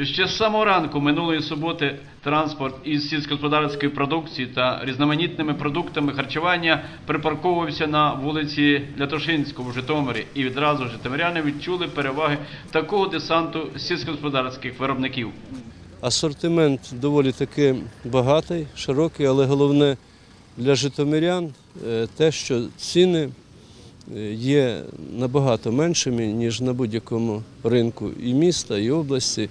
Ще з самого ранку минулої суботи транспорт із сільськогосподарської продукції та різноманітними продуктами харчування припарковувався на вулиці Лятошинську в Житомирі, і відразу житомиряни відчули переваги такого десанту сільськогосподарських виробників. Асортимент доволі таки багатий, широкий, але головне для житомирян е, те, що ціни е, є набагато меншими, ніж на будь-якому ринку і міста, і області,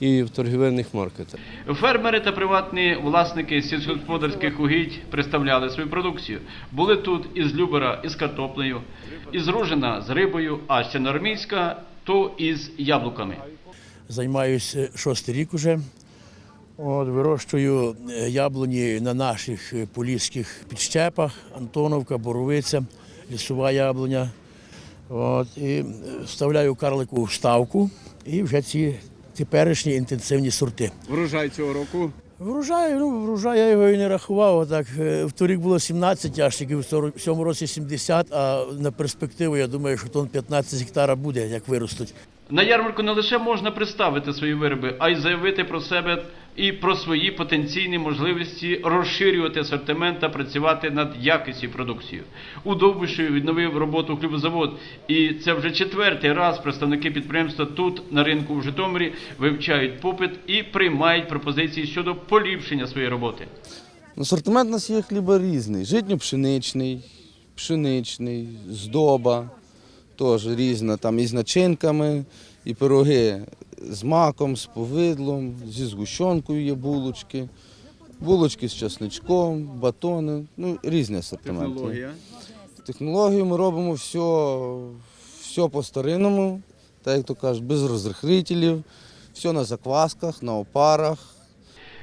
і в торгівельних маркетах. Фермери та приватні власники сільськогосподарських угідь представляли свою продукцію. Були тут із Любера із картоплею, із Ружина з рибою, а з Чорноармійська то із яблуками. Займаюся шостий рік уже. От, вирощую е, яблуні на наших е, поліських підщепах, Антоновка, Боровиця, лісова яблуня. От, і е, вставляю карликову вставку і вже ці теперішні інтенсивні сорти. Врожай цього року. Врожай, ну, врожай я його і не рахував. Так, в торік було 17 ящиків, в цьому році 70, а на перспективу я думаю, що тон 15 гектара буде, як виростуть. На ярмарку не лише можна представити свої вироби, а й заявити про себе і про свої потенційні можливості розширювати асортимент та працювати над якістю продукції. У Довбишеві відновив роботу хлібозавод, і це вже четвертий раз представники підприємства тут на ринку в Житомирі вивчають попит і приймають пропозиції щодо поліпшення своєї роботи. Асортимент у нас є хліба різний. Житньо-пшеничний, пшеничний, здоба, теж різна, там і з начинками, і пироги з маком, з повидлом, зі згущенкою є булочки, булочки з часничком, батони, ну різні асортименти. Технологію ми робимо все, все по-старинному, так як то кажуть, без розрихлителів, все на заквасках, на опарах.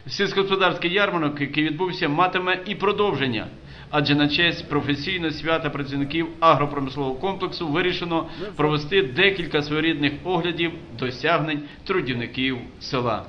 Сільськогосподарський ярмарок, який відбувся, матиме і продовження. Адже на честь професійного свята працівників агропромислового комплексу вирішено провести декілька своєрідних оглядів досягнень трудівників села.